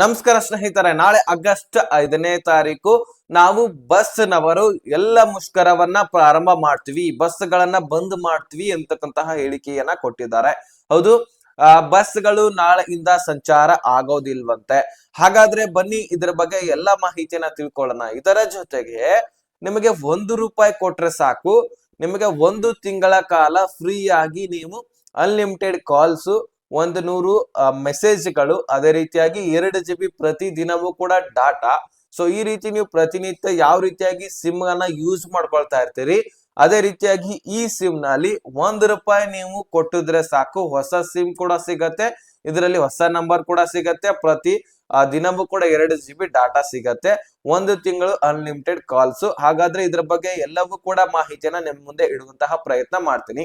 ನಮಸ್ಕಾರ ಸ್ನೇಹಿತರೆ, ನಾಳೆ ಆಗಸ್ಟ್ ಐದನೇ ತಾರೀಕು ನಾವು ಬಸ್ ನವರು ಎಲ್ಲ ಮುಷ್ಕರವನ್ನ ಪ್ರಾರಂಭ ಮಾಡ್ತೀವಿ ಬಸ್ ಗಳನ್ನ ಬಂದ್ ಮಾಡ್ತೀವಿ ಅಂತಕ್ಕಂತಹ ಹೇಳಿಕೆಯನ್ನ ಕೊಟ್ಟಿದ್ದಾರೆ. ಹೌದು, ಆ ಬಸ್ಗಳು ನಾಳೆಯಿಂದ ಸಂಚಾರ ಆಗೋದಿಲ್ವಂತೆ. ಹಾಗಾದ್ರೆ ಬನ್ನಿ, ಇದರ ಬಗ್ಗೆ ಎಲ್ಲಾ ಮಾಹಿತಿಯನ್ನ ತಿಳ್ಕೊಳ್ಳೋಣ. ಇದರ ಜೊತೆಗೆ ನಿಮಗೆ ಒಂದು ರೂಪಾಯಿ ಕೊಟ್ರೆ ಸಾಕು, ನಿಮಗೆ ಒಂದು ತಿಂಗಳ ಕಾಲ ಫ್ರೀ ಆಗಿ ನೀವು ಅನ್ಲಿಮಿಟೆಡ್ ಕಾಲ್ಸ್ ಒಂದು ನೂರು ಮೆಸೇಜ್ಗಳು ಅದೇ ರೀತಿಯಾಗಿ ಎರಡು ಜಿ ಬಿ ಪ್ರತಿ ದಿನವೂ ಕೂಡ ಡಾಟಾ ಸೊ ಈ ರೀತಿ ನೀವು ಪ್ರತಿನಿತ್ಯ ಯಾವ ರೀತಿಯಾಗಿ ಸಿಮ್ ಅನ್ನ ಯೂಸ್ ಮಾಡ್ಕೊಳ್ತಾ ಇರ್ತೀರಿ? ಅದೇ ರೀತಿಯಾಗಿ ಈ ಸಿಮ್ನಲ್ಲಿ ಒಂದ್ ರೂಪಾಯಿ ನೀವು ಕೊಟ್ಟಿದ್ರೆ ಸಾಕು, ಹೊಸ ಸಿಮ್ ಕೂಡ ಸಿಗತ್ತೆ. ಇದರಲ್ಲಿ ಹೊಸ ನಂಬರ್ ಕೂಡ ಸಿಗತ್ತೆ. ಪ್ರತಿ ದಿನವೂ ಕೂಡ ಎರಡು ಜಿ ಬಿ ಡಾಟಾ ಸಿಗತ್ತೆ. ಒಂದು ತಿಂಗಳು ಅನ್ಲಿಮಿಟೆಡ್ ಕಾಲ್ಸ್ ಹಾಗಾದ್ರೆ ಇದ್ರ ಬಗ್ಗೆ ಎಲ್ಲವೂ ಕೂಡ ಮಾಹಿತಿಯನ್ನ ನಿಮ್ ಮುಂದೆ ಇಡುವಂತಹ ಪ್ರಯತ್ನ ಮಾಡ್ತೀನಿ.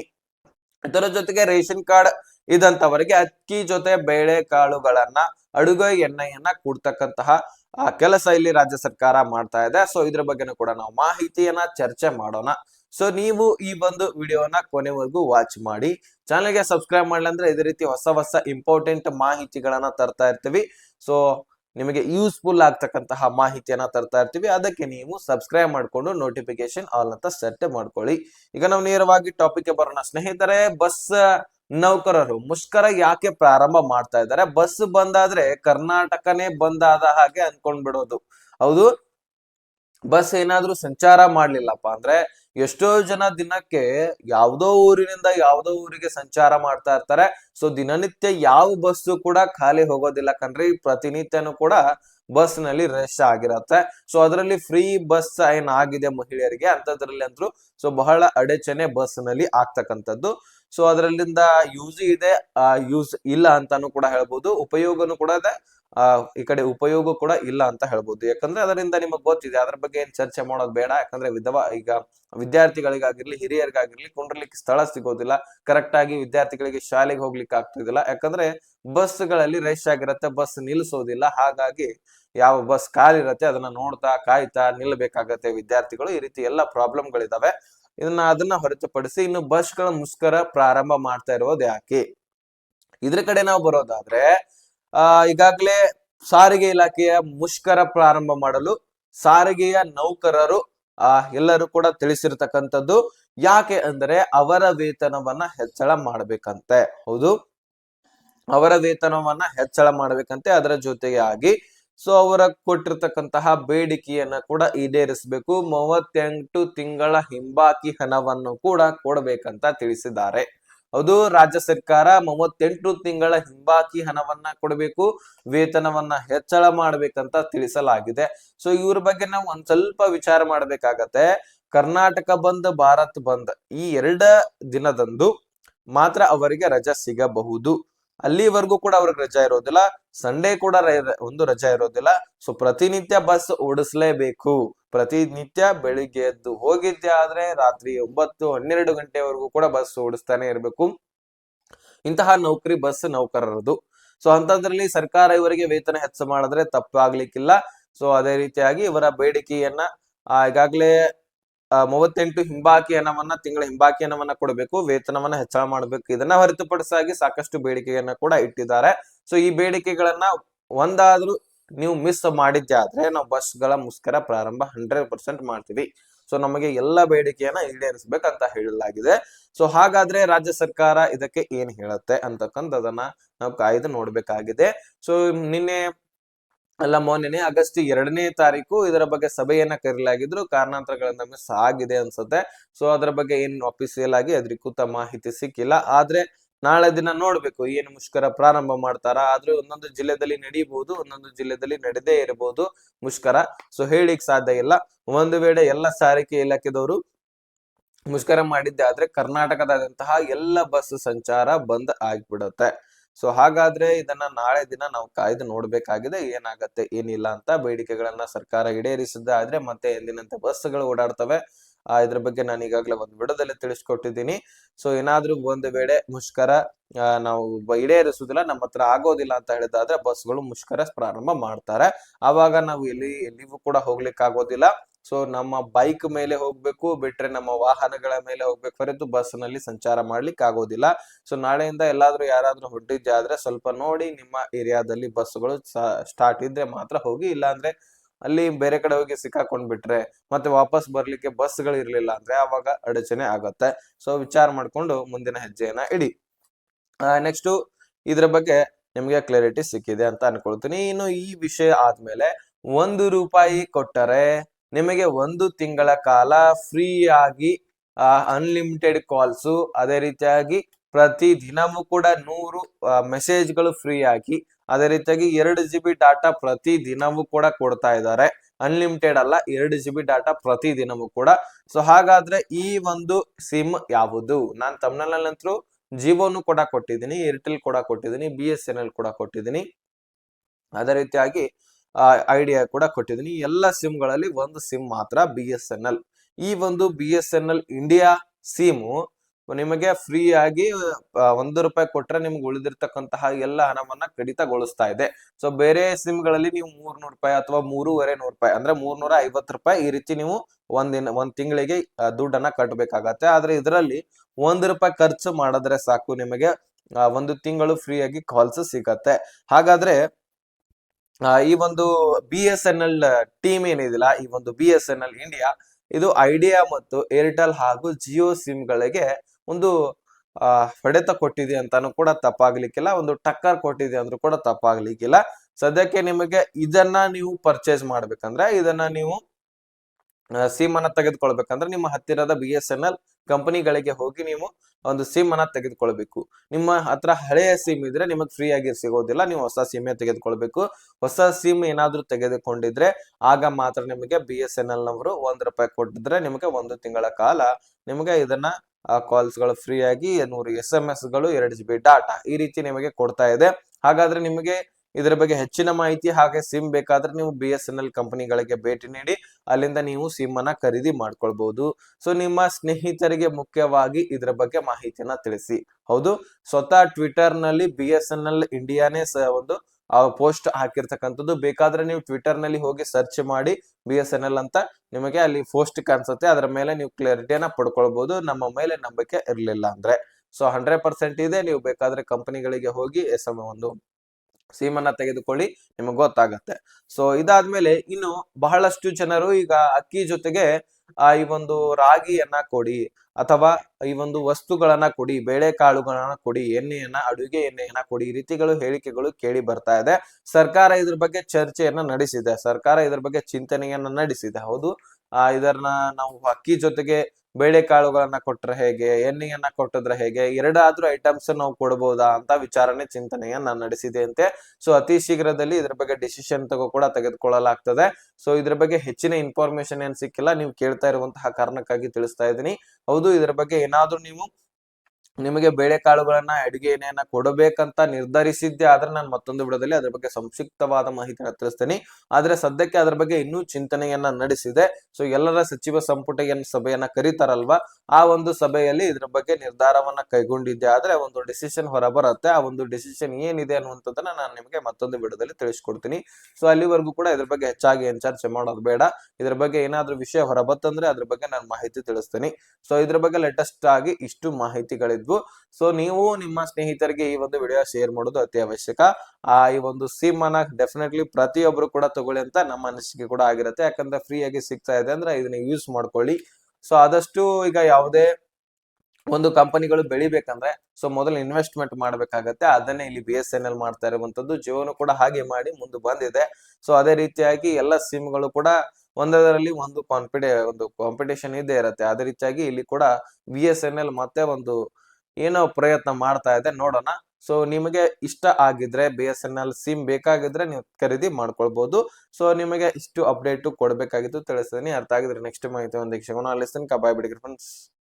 ಇದರ ಜೊತೆಗೆ ರೇಷನ್ ಕಾರ್ಡ್ ಇದಂತವರಿಗೆ ಅಕ್ಕಿ ಜೊತೆ ಬೇಳೆ ಕಾಳುಗಳನ್ನ ಅಡುಗೆ ಎಣ್ಣೆಯನ್ನ ಕೊಡ್ತಕ್ಕಂತಹ ಆ, ಕೆಲಸ ಇಲ್ಲಿ ರಾಜ್ಯ ಸರ್ಕಾರ ಮಾಡ್ತಾ ಇದೆ. ಸೊ ಇದ್ರ ಬಗ್ಗೆನೂ ಕೂಡ ನಾವು ಮಾಹಿತಿಯನ್ನ ಚರ್ಚೆ ಮಾಡೋಣ. ಸೊ ನೀವು ಈ ಒಂದು ವಿಡಿಯೋನ ಕೊನೆವರೆಗೂ ವಾಚ್ ಮಾಡಿ. ಚಾನಲ್ಗೆ ಸಬ್ಸ್ಕ್ರೈಬ್ ಮಾಡಲಿ ಅಂದ್ರೆ ಇದೇ ರೀತಿ ಹೊಸ ಹೊಸ ಇಂಪಾರ್ಟೆಂಟ್ ಮಾಹಿತಿಗಳನ್ನ ತರ್ತಾ ಇರ್ತೀವಿ. ಸೊ ನಿಮಗೆ ಯೂಸ್ಫುಲ್ ಆಗ್ತಕ್ಕಂತಹ ಮಾಹಿತಿಯನ್ನ ತರ್ತಾ ಇರ್ತೀವಿ. ಅದಕ್ಕೆ ನೀವು ಸಬ್ಸ್ಕ್ರೈಬ್ ಮಾಡ್ಕೊಂಡು ನೋಟಿಫಿಕೇಶನ್ ಆಲ್ ಅಂತ ಸೆಟ್ ಮಾಡ್ಕೊಳ್ಳಿ. ಈಗ ನಾವು ನೇರವಾಗಿ ಟಾಪಿಕ್ ಬರೋಣ. ಸ್ನೇಹಿತರೆ ಬಸ್ ನೌಕರರು ಮುಷ್ಕರ ಯಾಕೆ ಪ್ರಾರಂಭ ಮಾಡ್ತಾ ಇದ್ದಾರೆ? ಬಸ್ ಬಂದಾದ್ರೆ ಕರ್ನಾಟಕನೇ ಬಂದಾದ ಹಾಗೆ ಅನ್ಕೊಂಡ್ ಬಿಡೋದು ಹೌದು ಬಸ್ ಏನಾದ್ರೂ ಸಂಚಾರ ಮಾಡ್ಲಿಲ್ಲಪ್ಪ ಅಂದ್ರೆ ಎಷ್ಟೋ ಜನ ದಿನಕ್ಕೆ ಯಾವ್ದೋ ಊರಿನಿಂದ ಯಾವ್ದೋ ಊರಿಗೆ ಸಂಚಾರ ಮಾಡ್ತಾ ಇರ್ತಾರೆ. ಸೊ ದಿನನಿತ್ಯ ಯಾವ ಬಸ್ಸು ಕೂಡ ಖಾಲಿ ಹೋಗೋದಿಲ್ಲ ಕಣ್ರಿ. ಪ್ರತಿನಿತ್ಯನೂ ಕೂಡ ಬಸ್ನಲ್ಲಿ ರಶ್ ಆಗಿರತ್ತೆ. ಸೊ ಅದರಲ್ಲಿ ಫ್ರೀ ಬಸ್ ಏನ್ ಆಗಿದೆ ಮಹಿಳೆಯರಿಗೆ. ಅಂತದ್ರಲ್ಲಿ ಅಂದ್ರು ಸೊ ಬಹಳ ಅಡಚಣೆ ಬಸ್ನಲ್ಲಿ ಆಗ್ತಕ್ಕಂಥದ್ದು. ಸೊ ಅದರಲ್ಲಿಂದ ಯೂಸ್ ಇದೆ ಯೂಸ್ ಇಲ್ಲ ಅಂತಾನು ಕೂಡ ಹೇಳ್ಬೋದು. ಉಪಯೋಗನು ಕೂಡ ಇದೆ. ಆ, ಈ ಕಡೆ ಉಪಯೋಗ ಕೂಡ ಇಲ್ಲ ಅಂತ ಹೇಳ್ಬೋದು. ಯಾಕಂದ್ರೆ ಅದರಿಂದ ನಿಮಗೆ ಗೊತ್ತಿದೆ, ಅದ್ರ ಬಗ್ಗೆ ಏನ್ ಚರ್ಚೆ ಮಾಡೋದು ಬೇಡ. ಯಾಕಂದ್ರೆ ವಿಧವಾ, ಈಗ ವಿದ್ಯಾರ್ಥಿಗಳಿಗಾಗಿರ್ಲಿ, ಹಿರಿಯರಿಗಾಗಿರ್ಲಿ ಕುಂಡ್ರಲಿಕ್ಕೆ ಸ್ಥಳ ಸಿಗೋದಿಲ್ಲ. ಕರೆಕ್ಟ್ ಆಗಿ ವಿದ್ಯಾರ್ಥಿಗಳಿಗೆ ಶಾಲೆಗೆ ಹೋಗ್ಲಿಕ್ಕೆ ಆಗ್ತಿದಿಲ್ಲ. ಯಾಕಂದ್ರೆ ಬಸ್ಗಳಲ್ಲಿ ರಶ್ ಆಗಿರತ್ತೆ, ಬಸ್ ನಿಲ್ಲಿಸೋದಿಲ್ಲ ಹಾಗಾಗಿ ಯಾವ ಬಸ್ ಕಾಲಿರತ್ತೆ, ಅದನ್ನ ನೋಡ್ತಾ, ಕಾಯ್ತಾ ನಿಲ್ಬೇಕಾಗತ್ತೆ ವಿದ್ಯಾರ್ಥಿಗಳು. ಈ ರೀತಿ ಎಲ್ಲ ಪ್ರಾಬ್ಲಮ್ಗಳಿದಾವೆ ಇದನ್ನ ಅದನ್ನ ಹೊರತುಪಡಿಸಿ ಇನ್ನು ಬಸ್ಗಳ ಮುಷ್ಕರ ಪ್ರಾರಂಭ ಮಾಡ್ತಾ ಇರೋದು ಯಾಕೆ? ಇದ್ರ ಕಡೆ ನಾವು ಬರೋದಾದ್ರೆ ಆ, ಈಗಾಗಲೇ ಸಾರಿಗೆ ಇಲಾಖೆಯ ಮುಷ್ಕರ ಪ್ರಾರಂಭ ಮಾಡಲು ಸಾರಿಗೆಯ ನೌಕರರು, ಆ, ಎಲ್ಲರೂ ಕೂಡ ತಿಳಿಸಿರ್ತಕ್ಕಂಥದ್ದು ಯಾಕೆ ಅಂದರೆ ಅವರ ವೇತನವನ್ನ ಹೆಚ್ಚಳ ಮಾಡ್ಬೇಕಂತೆ. ಹೌದು. ಅವರ ವೇತನವನ್ನ ಹೆಚ್ಚಳ ಮಾಡ್ಬೇಕಂತೆ, ಅದರ ಜೊತೆಗೆ ಆಗಿ ಸೊ, ಅವರ ಕೊಟ್ಟಿರ್ತಕ್ಕಂತಹ ಬೇಡಿಕೆಯನ್ನ ಕೂಡ ಈಡೇರಿಸಬೇಕು. ಮೂವತ್ತೆಂಟು ತಿಂಗಳ ಹಿಂಬಾಕಿ ಹಣವನ್ನು ಕೂಡ ಕೊಡಬೇಕಂತ ತಿಳಿಸಿದ್ದಾರೆ. ಹೌದು, ರಾಜ್ಯ ಸರ್ಕಾರ ಮೂವತ್ತೆಂಟು ತಿಂಗಳ ಹಿಂಬಾಕಿ ಹಣವನ್ನ ಕೊಡಬೇಕು, ವೇತನವನ್ನ ಹೆಚ್ಚಳ ಮಾಡ್ಬೇಕಂತ ತಿಳಿಸಲಾಗಿದೆ. ಸೊ ಇವ್ರ ಬಗ್ಗೆ ನಾವು ಒಂದ್ ಸ್ವಲ್ಪ ವಿಚಾರ ಮಾಡ್ಬೇಕಾಗತ್ತೆ. ಕರ್ನಾಟಕ ಬಂದ್, ಭಾರತ್ ಬಂದ್ ಈ ಎರಡ ದಿನದಂದು ಮಾತ್ರ ಅವರಿಗೆ ರಜಾ ಸಿಗಬಹುದು. ಅಲ್ಲಿವರೆಗೂ ಕೂಡ ಅವ್ರಿಗೆ ರಜಾ ಇರೋದಿಲ್ಲ. ಸಂಡೇ ಕೂಡ ಒಂದು ರಜಾ ಇರೋದಿಲ್ಲ. ಸೊ ಪ್ರತಿನಿತ್ಯ ಬಸ್ ಓಡಿಸ್ಲೇಬೇಕು. ಪ್ರತಿನಿತ್ಯ ಬೆಳಿಗ್ಗೆ ಎದ್ದು ಹೋಗಿದ್ದೆ ಆದ್ರೆ ರಾತ್ರಿ ಒಂಬತ್ತು ಹನ್ನೆರಡು ಗಂಟೆವರೆಗೂ ಕೂಡ ಬಸ್ ಓಡಿಸ್ತಾನೆ ಇರಬೇಕು. ಇಂತಹ ನೌಕರಿ ಬಸ್ ನೌಕರರದು. ಸೊ ಅಂತದ್ರಲ್ಲಿ ಸರ್ಕಾರ ಇವರಿಗೆ ವೇತನ ಹೆಚ್ಚು ಮಾಡಿದ್ರೆ ತಪ್ಪಾಗ್ಲಿಕ್ಕಿಲ್ಲ. ಸೊ ಅದೇ ರೀತಿಯಾಗಿ ಇವರ ಬೇಡಿಕೆಯನ್ನ ಈಗಾಗಲೇ ಮೂವತ್ತೆಂಟು ಹಿಂಬಾಕಿ ಹಣವನ್ನ, ತಿಂಗಳ ಹಿಂಬಾಕಿ ಹಣವನ್ನ ಕೊಡಬೇಕು, ವೇತನವನ್ನ ಹೆಚ್ಚಳ ಮಾಡಬೇಕು. ಇದನ್ನ ಹೊರತುಪಡಿಸಾಗಿ ಸಾಕಷ್ಟು ಬೇಡಿಕೆಯನ್ನ ಕೂಡ ಇಟ್ಟಿದ್ದಾರೆ. ಸೊ ಈ ಬೇಡಿಕೆಗಳನ್ನ ಒಂದಾದ್ರೂ ನೀವು ಮಿಸ್ ಮಾಡಿದ್ದಾದ್ರೆ ನಾವು ಬಸ್ಗಳ ಮುಷ್ಕರ ಪ್ರಾರಂಭ ಹಂಡ್ರೆಡ್ ಪರ್ಸೆಂಟ್ ಮಾಡ್ತೀವಿ. ಸೊ ನಮಗೆ ಎಲ್ಲ ಬೇಡಿಕೆಯನ್ನ ಈಡೇರಿಸಬೇಕಂತ ಹೇಳಲಾಗಿದೆ. ಸೊ ಹಾಗಾದ್ರೆ ರಾಜ್ಯ ಸರ್ಕಾರ ಇದಕ್ಕೆ ಏನ್ ಹೇಳುತ್ತೆ ಅಂತಕ್ಕಂಥದನ್ನ ನಾವು ಕಾಯ್ದು ನೋಡ್ಬೇಕಾಗಿದೆ. ಸೊ ನಿನ್ನೆ ಅಲ್ಲ ಮೊನ್ನೆ ಆಗಸ್ಟ್ ಎರಡನೇ ತಾರೀಕು ಇದರ ಬಗ್ಗೆ ಸಭೆಯನ್ನ ಕರೆಯಲಾಗಿದ್ರು. ಕಾರಣಾಂತರಗಳಿಂದ ಮಿಸ್ ಆಗಿದೆ ಅನ್ಸುತ್ತೆ. ಸೊ ಅದರ ಬಗ್ಗೆ ಏನ್ ಅಫಿಸಿಯಲ್ ಆಗಿ ಅಧಿಕೃತ ಮಾಹಿತಿ ಸಿಕ್ಕಿಲ್ಲ. ಆದ್ರೆ, ನಾಳೆ ದಿನ ನೋಡ್ಬೇಕು. ಏನು ಮುಷ್ಕರ ಪ್ರಾರಂಭ ಮಾಡ್ತಾರ? ಆದ್ರೆ ಒಂದೊಂದು ಜಿಲ್ಲೆದಲ್ಲಿ ನಡೀಬಹುದು ಒಂದೊಂದು ಜಿಲ್ಲೆದಲ್ಲಿ ನಡೆದೇ ಇರಬಹುದು ಮುಷ್ಕರ. ಸೊ ಹೇಳಿಕ್ ಸಾಧ್ಯ ಇಲ್ಲ. ಒಂದು ವೇಳೆ ಎಲ್ಲ ಸಾರಿಗೆ ಇಲಾಖೆದವರು ಮುಷ್ಕರ ಮಾಡಿದ್ದೆ ಆದ್ರೆ, ಕರ್ನಾಟಕದಾದಂತಹ ಎಲ್ಲ ಬಸ್ ಸಂಚಾರ ಬಂದ್ ಆಗ್ಬಿಡುತ್ತೆ. ಸೊ ಹಾಗಾದ್ರೆ ಇದನ್ನ ನಾಳೆ ದಿನ ನಾವು ಕಾಯ್ದು ನೋಡ್ಬೇಕಾಗಿದೆ, ಏನಾಗತ್ತೆ, ಏನಿಲ್ಲ ಅಂತ ಬೇಡಿಕೆಗಳನ್ನ ಸರ್ಕಾರ ಈಡೇರಿಸಿದ್ದೆ ಆದ್ರೆ ಮತ್ತೆ ಎಂದಿನಂತೆ ಬಸ್ಗಳು ಓಡಾಡ್ತವೆ. ಆ ಇದ್ರ ಬಗ್ಗೆ ನಾನು ಈಗಾಗಲೇ ಒಂದು ವಿಡದಲ್ಲಿ ತಿಳಿಸ್ಕೊಟ್ಟಿದ್ದೀನಿ. ಸೊ ಏನಾದ್ರೂ ಒಂದು ವೇಳೆ ಮುಷ್ಕರ ನಾವು ಈಡೇರಿಸುವುದಿಲ್ಲ ನಮ್ಮ ಹತ್ರ ಆಗೋದಿಲ್ಲ ಅಂತ ಹೇಳಿದಾದ್ರೆ ಬಸ್ಗಳು ಮುಷ್ಕರ ಪ್ರಾರಂಭ ಮಾಡ್ತಾರೆ. ಆವಾಗ ನಾವು ಎಲ್ಲಿ, ಎಲ್ಲಿಗೂ ಕೂಡ ಹೋಗ್ಲಿಕ್ಕೆ ಆಗೋದಿಲ್ಲ ಸೊ ನಮ್ಮ ಬೈಕ್ ಮೇಲೆ ಹೋಗ್ಬೇಕು, ಬಿಟ್ರೆ ನಮ್ಮ ವಾಹನಗಳ ಮೇಲೆ ಹೋಗ್ಬೇಕು. ಹೊರತು ಬಸ್ನಲ್ಲಿ ಸಂಚಾರ ಮಾಡ್ಲಿಕ್ಕೆ ಆಗೋದಿಲ್ಲ. ಸೊ ನಾಳೆಯಿಂದ ಎಲ್ಲಾದ್ರೂ ಯಾರಾದ್ರೂ ಹೊಡ್ಡಿದ್ದಾದ್ರೆ ಸ್ವಲ್ಪ ನೋಡಿ ನಿಮ್ಮ ಏರಿಯಾದಲ್ಲಿ ಬಸ್ಗಳು ಸ್ಟಾರ್ಟ್ ಇದ್ರೆ ಮಾತ್ರ ಹೋಗಿ, ಇಲ್ಲಾಂದ್ರೆ ಅಲ್ಲಿ ಬೇರೆ ಕಡೆ ಹೋಗಿ ಸಿಕ್ಕಾಕೊಂಡ್ ಬಿಟ್ರೆ, ಮತ್ತೆ ವಾಪಸ್ ಬರ್ಲಿಕ್ಕೆ ಬಸ್ಗಳು ಇರ್ಲಿಲ್ಲ ಅಂದ್ರೆ ಅವಾಗ ಅಡಚಣೆ ಆಗತ್ತೆ. ಸೊ ವಿಚಾರ ಮಾಡ್ಕೊಂಡು ಮುಂದಿನ ಹೆಜ್ಜೆಯನ್ನ ಇಡಿ. ನೆಕ್ಸ್ಟ್ ಇದ್ರ ಬಗ್ಗೆ ನಿಮ್ಗೆ ಕ್ಲಾರಿಟಿ ಸಿಕ್ಕಿದೆ ಅಂತ ಅನ್ಕೊಳ್ತೀನಿ. ಇನ್ನು ಈ ವಿಷಯ ಆದ್ಮೇಲೆ ಒಂದು ರೂಪಾಯಿ ಕೊಟ್ಟರೆ ನಿಮಗೆ ಒಂದು ತಿಂಗಳ ಕಾಲ ಫ್ರೀ ಆಗಿ ಅನ್ಲಿಮಿಟೆಡ್ ಕಾಲ್ಸು ಅದೇ ರೀತಿಯಾಗಿ ಪ್ರತಿ ದಿನವೂ ಕೂಡ ನೂರು ಮೆಸೇಜ್ಗಳು ಫ್ರೀ ಆಗಿ ಅದೇ ರೀತಿಯಾಗಿ ಎರಡು ಜಿ ಬಿ ಡಾಟಾ ಪ್ರತಿ ದಿನವೂ ಕೂಡ ಕೊಡ್ತಾ ಇದ್ದಾರೆ. ಅನ್ಲಿಮಿಟೆಡ್ ಅಲ್ಲ, ಎರಡು ಜಿ ಬಿ ಡಾಟಾ ಪ್ರತಿ ದಿನವೂ ಕೂಡ. ಸೊ ಹಾಗಾದ್ರೆ ಈ ಒಂದು ಸಿಮ್ ಯಾವುದು? ನಾನು ತಮಿಳ್ನಲ್ಲಂತರೂ ಜಿಯೋನು ಕೂಡ ಕೊಟ್ಟಿದ್ದೀನಿ ಏರ್ಟೆಲ್ ಕೂಡ ಕೊಟ್ಟಿದ್ದೀನಿ ಬಿ ಎಸ್ ಎನ್ ಎಲ್ ಕೂಡ ಕೊಟ್ಟಿದ್ದೀನಿ. ಅದೇ ರೀತಿಯಾಗಿ ಐಡಿಯಾ ಕೂಡ ಕೊಟ್ಟಿದ್ದೀನಿ. ಎಲ್ಲ ಸಿಮ್ಗಳಲ್ಲಿ ಒಂದು ಸಿಮ್ ಮಾತ್ರ ಬಿ ಎಸ್ ಎನ್ ಎಲ್ ಈ ಒಂದು B S N L India sim ನಿಮಗೆ ಫ್ರೀ ಆಗಿ ಒಂದು ರೂಪಾಯಿ ಕೊಟ್ರೆ ನಿಮ್ಗೆ ಉಳಿದಿರ್ತಕ್ಕಂತಹ ಎಲ್ಲ ಹಣವನ್ನ ಕಡಿತಗೊಳಿಸ್ತಾ ಇದೆ. ಸೊ ಬೇರೆ ಸಿಮ್ಗಳಲ್ಲಿ ನೀವು ಮೂರ್ನೂರು ರೂಪಾಯಿ ಅಥವಾ ಮೂರುವರೆ ನೂರು ರೂಪಾಯಿ, ಅಂದ್ರೆ ಮೂರ್ನೂರ ಐವತ್ತು ರೂಪಾಯಿ ಈ ರೀತಿ ನೀವು ಒಂದಿನ, ಒಂದ್ ತಿಂಗಳಿಗೆ ದುಡ್ಡನ್ನ ಕಟ್ಟಬೇಕಾಗತ್ತೆ ಆದ್ರೆ ಇದರಲ್ಲಿ ಒಂದು ರೂಪಾಯಿ ಖರ್ಚು ಮಾಡಿದ್ರೆ ಸಾಕು ನಿಮಗೆ ಒಂದು ತಿಂಗಳು ಫ್ರೀ ಆಗಿ ಕಾಲ್ಸ್ ಸಿಗತ್ತೆ. ಹಾಗಾದ್ರೆ ಈ ಒಂದು B S N L team ಏನಿದಿಲ್ಲ, ಈ ಒಂದು B S N L India ಇದು ಐಡಿಯಾ ಮತ್ತು ಏರ್ಟೆಲ್ ಹಾಗೂ ಜಿಯೋ ಸಿಮ್ ಗಳಿಗೆ ಒಂದು ಹೊಡೆತ ಕೊಟ್ಟಿದೆ ಅಂತಾನು ಕೂಡ ತಪ್ಪಾಗ್ಲಿಕ್ಕಿಲ್ಲ, ಒಂದು ಟಕ್ಕರ್ ಕೊಟ್ಟಿದೆ ಅಂದ್ರೂ ಕೂಡ ತಪ್ಪಾಗ್ಲಿಕ್ಕಿಲ್ಲ. ಸದ್ಯಕ್ಕೆ ನಿಮಗೆ ಇದನ್ನ ನೀವು ಪರ್ಚೇಸ್ ಮಾಡ್ಬೇಕಂದ್ರೆ ಇದನ್ನ ನೀವು ಸಿಮ್ ಅನ್ನ ತೆಗೆದುಕೊಳ್ಬೇಕಂದ್ರೆ ನಿಮ್ಮ ಹತ್ತಿರದ ಬಿ ಎಸ್ ಎನ್ ಎಲ್ ಕಂಪನಿಗಳಿಗೆ ಹೋಗಿ ನೀವು ಒಂದು ಸಿಮ್ ಅನ್ನ ತೆಗೆದುಕೊಳ್ಬೇಕು. ನಿಮ್ಮ ಹತ್ರ ಹಳೆಯ ಸಿಮ್ ಇದ್ರೆ ನಿಮಗೆ ಫ್ರೀ ಆಗಿ ಸಿಗೋದಿಲ್ಲ, ನೀವು ಹೊಸ ಸಿಮ್ ತೆಗೆದುಕೊಳ್ಬೇಕು. ಹೊಸ ಸಿಮ್ ಏನಾದ್ರೂ ತೆಗೆದುಕೊಂಡಿದ್ರೆ ಆಗ ಮಾತ್ರ ನಿಮಗೆ ಬಿ ಎಸ್ ಎನ್ ಎಲ್ ನವರು ಒಂದ್ ರೂಪಾಯಿ ಕೊಟ್ಟಿದ್ರೆ ನಿಮಗೆ ಒಂದು ತಿಂಗಳ ಕಾಲ ನಿಮಗೆ ಇದನ್ನ ಕಾಲ್ಸ್ಗಳು ಫ್ರೀ ಆಗಿ ನೂರು ಎಸ್ ಎಂ ಎಸ್ಗಳು ಎರಡು ಜಿ ಬಿ ಡಾಟಾ ಈ ರೀತಿ ನಿಮಗೆ ಕೊಡ್ತಾ ಇದೆ. ಹಾಗಾದ್ರೆ ನಿಮಗೆ ಇದರ ಬಗ್ಗೆ ಹೆಚ್ಚಿನ ಮಾಹಿತಿ ಹಾಗೆ ಸಿಮ್ ಬೇಕಾದ್ರೆ ನೀವು ಬಿ ಎಸ್ ಎನ್ ಎಲ್ ಕಂಪನಿಗಳಿಗೆ ಭೇಟಿ ನೀಡಿ, ಅಲ್ಲಿಂದ ನೀವು ಸಿಮ್ ಅನ್ನ ಖರೀದಿ ಮಾಡ್ಕೊಳ್ಬಹುದು ಸೊ ನಿಮ್ಮ ಸ್ನೇಹಿತರಿಗೆ ಮುಖ್ಯವಾಗಿ ಇದರ ಬಗ್ಗೆ ಮಾಹಿತಿಯನ್ನ ತಿಳಿಸಿ. ಹೌದು, ಸ್ವತಃ ಟ್ವಿಟರ್ನಲ್ಲಿ ಬಿ ಎಸ್ ಎನ್ ಎಲ್ ಇಂಡಿಯಾನೇ ಒಂದು ಪೋಸ್ಟ್ ಹಾಕಿರ್ತಕ್ಕಂಥದ್ದು. ಬೇಕಾದ್ರೆ ನೀವು ಟ್ವಿಟರ್ನಲ್ಲಿ ಹೋಗಿ ಸರ್ಚ್ ಮಾಡಿ ಬಿ ಎಸ್ ಎನ್ ಎಲ್ ಅಂತ ನಿಮಗೆ ಅಲ್ಲಿ ಪೋಸ್ಟ್ ಕಾಣಿಸುತ್ತೆ. ಅದರ ಮೇಲೆ ನೀವು ಕ್ಲಾರಿಟಿಯನ್ನ ಪಡ್ಕೊಳ್ಬಹುದು ನಮ್ಮ ಮೇಲೆ ನಂಬಿಕೆ ಇರಲಿಲ್ಲ ಅಂದ್ರೆ. ಸೊ ಹಂಡ್ರೆಡ್ ಪರ್ಸೆಂಟ್ ಇದೆ. ನೀವು ಬೇಕಾದ್ರೆ ಕಂಪನಿಗಳಿಗೆ ಹೋಗಿ ಎಸ್ ಒಂದು ಸಿಮ್ ಅನ್ನ ತೆಗೆದುಕೊಳ್ಳಿ, ನಿಮಗೆ ಗೊತ್ತಾಗತ್ತೆ. ಸೊ ಇದಾದ್ಮೇಲೆ ಇನ್ನು ಬಹಳಷ್ಟು ಜನರು ಈಗ ಅಕ್ಕಿ ಜೊತೆಗೆ, ಆ, ಈ ಒಂದು ರಾಗಿಯನ್ನ ಕೊಡಿ ಅಥವಾ ಈ ಒಂದು ವಸ್ತುಗಳನ್ನ ಕೊಡಿ, ಬೇಳೆಕಾಳುಗಳನ್ನ ಕೊಡಿ, ಎಣ್ಣೆಯನ್ನ, ಅಡುಗೆ ಎಣ್ಣೆಯನ್ನ ಕೊಡಿ, ಈ ರೀತಿಗಳು ಹೇಳಿಕೆಗಳು ಕೇಳಿ ಬರ್ತಾ ಇದೆ. ಸರ್ಕಾರ ಇದ್ರ ಬಗ್ಗೆ ಚರ್ಚೆಯನ್ನ ನಡೆಸಿದೆ. ಸರ್ಕಾರ ಇದ್ರ ಬಗ್ಗೆ ಚಿಂತನೆಯನ್ನ ನಡೆಸಿದೆ. ಹೌದು. ಆ, ಇದನ್ನ ನಾವು ಅಕ್ಕಿ ಜೊತೆಗೆ ಬೇಳೆಕಾಳುಗಳನ್ನ ಕೊಟ್ರೆ ಹೇಗೆ, ಎಣ್ಣೆಯನ್ನ ಕೊಟ್ಟಿದ್ರೆ ಹೇಗೆ, ಎರಡಾದ್ರೂ ಐಟಮ್ಸ್ ನಾವು ಕೊಡಬಹುದಾ ಅಂತ ವಿಚಾರಣೆ ಚಿಂತನೆಯನ್ನ ನಡೆಸಿದೆ ಅಂತೆ ಸೊ ಅತಿ ಶೀಘ್ರದಲ್ಲಿ ಇದ್ರ ಬಗ್ಗೆ ಡಿಸಿಷನ್ ತಗೋ ಕೂಡ ತೆಗೆದುಕೊಳ್ಳಲಾಗ್ತದೆ. ಸೊ ಇದ್ರ ಬಗ್ಗೆ ಹೆಚ್ಚಿನ ಇನ್ಫಾರ್ಮೇಶನ್ ಏನ್ ಸಿಕ್ಕಿಲ್ಲ, ನೀವು ಕೇಳ್ತಾ ಇರುವಂತಹ ಕಾರಣಕ್ಕಾಗಿ ತಿಳಿಸ್ತಾ ಇದ್ದೀನಿ. ಹೌದು, ಇದ್ರ ಬಗ್ಗೆ ಏನಾದ್ರೂ ನೀವು ನಿಮಗೆ ಬೇಳೆಕಾಳುಗಳನ್ನ ಅಡುಗೆ ಎಣ್ಣೆಯನ್ನ ಕೊಡಬೇಕಂತ ನಿರ್ಧರಿಸಿದ್ದೆ ಆದ್ರೆ ನಾನು ಮತ್ತೊಂದು ವಿಡದಲ್ಲಿ ಅದ್ರ ಬಗ್ಗೆ ಸಂಕ್ಷಿಪ್ತವಾದ ಮಾಹಿತಿ ತಿಳಿಸ್ತೇನೆ. ಆದ್ರೆ ಸದ್ಯಕ್ಕೆ ಅದ್ರ ಬಗ್ಗೆ ಇನ್ನೂ ಚಿಂತನೆಯನ್ನ ನಡೆಸಿದೆ. ಸೊ ಎಲ್ಲರ ಸಚಿವ ಸಂಪುಟ ಏನ್ ಸಭೆಯನ್ನ ಕರೀತಾರಲ್ವಾ? ಆ ಒಂದು ಸಭೆಯಲ್ಲಿ ಇದ್ರ ಬಗ್ಗೆ ನಿರ್ಧಾರವನ್ನ ಕೈಗೊಂಡಿದ್ದೆ. ಆದ್ರೆ ಒಂದು ಡಿಸಿಷನ್ ಹೊರಬರುತ್ತೆ. ಆ ಒಂದು ಡಿಸಿಷನ್ ಏನಿದೆ ಅನ್ನುವಂಥದ್ದನ್ನ ನಾನು ನಿಮಗೆ ಮತ್ತೊಂದು ವಿಡದಲ್ಲಿ ತಿಳಿಸ್ಕೊಡ್ತೀನಿ. ಸೊ ಅಲ್ಲಿವರೆಗೂ ಕೂಡ ಇದ್ರ ಬಗ್ಗೆ ಹೆಚ್ಚಾಗಿ ಏನ್ ಚರ್ಚೆ ಮಾಡೋದು ಬೇಡ. ಇದ್ರ ಬಗ್ಗೆ ಏನಾದ್ರೂ ವಿಷಯ ಹೊರಬತ್ತಂದ್ರೆ ಅದ್ರ ಬಗ್ಗೆ ನಾನು ಮಾಹಿತಿ ತಿಳಿಸ್ತೀನಿ. ಸೊ ಇದ್ರ ಬಗ್ಗೆ ಲೇಟೆಸ್ಟ್ ಆಗಿ ಇಷ್ಟು ಮಾಹಿತಿಗಳಿದ್ವು ಸೊ ನೀವು ನಿಮ್ಮ ಸ್ನೇಹಿತರಿಗೆ ಈ ಒಂದು ವಿಡಿಯೋ ಶೇರ್ ಮಾಡೋದು ಅತಿ ಅವಶ್ಯಕ. ಆ, ಈ ಒಂದು ಸಿಮ್ ಅನ್ನ ಡೆಫಿನೆಟ್ಲಿ ಪ್ರತಿಯೊಬ್ರು ಕೂಡ ತಗೊಳ್ಳಿ ಅಂತ ನಮ್ಮ ಅನಿಸಿಕೆ ಕೂಡ ಆಗಿರುತ್ತೆ. ಯಾಕಂದ್ರೆ ಫ್ರೀ ಆಗಿ ಸಿಗ್ತಾ ಇದೆ ಅಂದ್ರೆ ಇದನ್ನ ಯೂಸ್ ಮಾಡ್ಕೊಳ್ಳಿ. ಸೊ ಆದಷ್ಟು ಈಗ ಯಾವುದೇ ಒಂದು ಕಂಪನಿಗಳು ಬೆಳಿಬೇಕಂದ್ರೆ ಸೊ ಮೊದಲು ಇನ್ವೆಸ್ಟ್ಮೆಂಟ್ ಮಾಡ್ಬೇಕಾಗತ್ತೆ. ಅದನ್ನೇ ಇಲ್ಲಿ ಬಿ ಎಸ್ ಎನ್ ಎಲ್ ಮಾಡ್ತಾ ಇರುವಂತದ್ದು. ಜಿಯೋನು ಕೂಡ ಹಾಗೆ ಮಾಡಿ ಮುಂದೆ ಬಂದಿದೆ. ಸೊ ಅದೇ ರೀತಿಯಾಗಿ ಎಲ್ಲ ಸಿಮ್ಗಳು ಕೂಡ ಒಂದರಲ್ಲಿ ಒಂದು ಕಾನ್ಫಿಡೆ ಒಂದು ಕಾಂಪಿಟೇಷನ್ ಇದ್ದೇ ಇರುತ್ತೆ. ಅದೇ ರೀತಿಯಾಗಿ ಇಲ್ಲಿ ಕೂಡ ಬಿ ಎಸ್ ಎನ್ ಎಲ್ ಮತ್ತೆ ಒಂದು ಏನೋ ಪ್ರಯತ್ನ ಮಾಡ್ತಾ ಇದೆ ನೋಡೋಣ. ಸೊ ನಿಮಗೆ ಇಷ್ಟ ಆಗಿದ್ರೆ B S N L sim ಬೇಕಾಗಿದ್ರೆ ನೀವು ಖರೀದಿ ಮಾಡ್ಕೊಳ್ಬಹುದು ಸೊ ನಿಮಗೆ ಇಷ್ಟು ಅಪ್ಡೇಟ್ ಕೊಡಬೇಕಾಗಿತ್ತು. ತಿಳಿಸ್ತೀನಿ. ಅರ್ಥ ಆಗಿದ್ರೆ ನೆಕ್ಸ್ಟ್ ಮಾಹಿತಿ ಒಂದು ಯಕ್ಷಗಾನ ಅಲ್ಲಿ ಬಾಯ್ ಬಿಡಿ ಫ್ರೆಂಡ್ಸ್